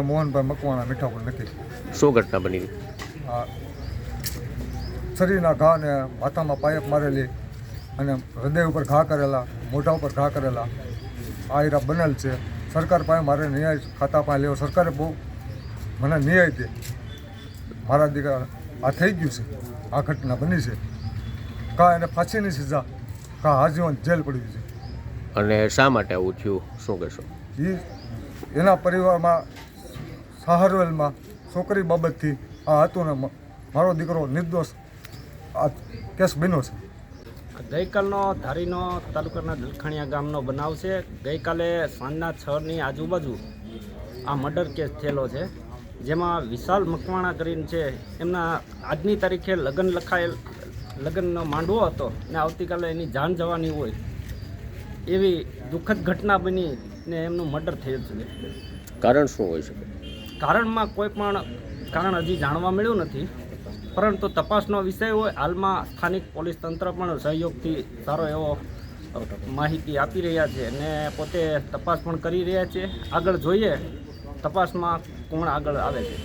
મોહનભાઈ મકવાણા મીઠાપુર નથી. શું ઘટના બની? શરીરના ઘા ને માથામાં પાયપ મારેલી અને હૃદય ઉપર ઘા કરેલા મોઢા ઉપર ઘા કરેલા. આ હીરા બનેલ છે. સરકાર પાસે મારે ન્યાય ખાતા પાસે લેવો. સરકારે બહુ મને ન્યાય દે. મારા દીકરા આ થઈ ગયું છે. આ ઘટના બની છે. કા એને ફાંસીની સજા કા આજીવન જેલ પડી છે. અને શા માટે આવું થયું? શું કહેશો? એ એના પરિવારમાં સહારવેલમાં છોકરી બાબતથી આ હતું ને મારો દીકરો નિર્દોષ આ કેસ બન્યો છે. ગઈકાલનો ધારીનો તાલુકાના દલખાણીયા ગામનો બનાવ છે. ગઈકાલે સાંજના છની આજુબાજુ આ મર્ડર કેસ થયેલો છે જેમાં વિશાલ મકવાણા કરીને છે. એમના આજની તારીખે લગ્ન લખાયેલ લગ્નનો માંડવો હતો ને આવતીકાલે એની જાન જવાની હોય એવી દુઃખદ ઘટના બની ને એમનું મર્ડર થયેલ છે. કારણ શું હોઈ શકે? કારણમાં કોઈ પણ કારણ હજી જાણવા મળ્યું નથી. પરંતુ તપાસનો વિષય હોય, હાલમાં સ્થાનિક પોલીસ તંત્ર પણ સહયોગથી સારો એવો માહિતી આપી રહ્યા છે અને પોતે તપાસ પણ કરી રહ્યા છે. આગળ જોઈએ, તપાસમાં કોણ આગળ આવે છે.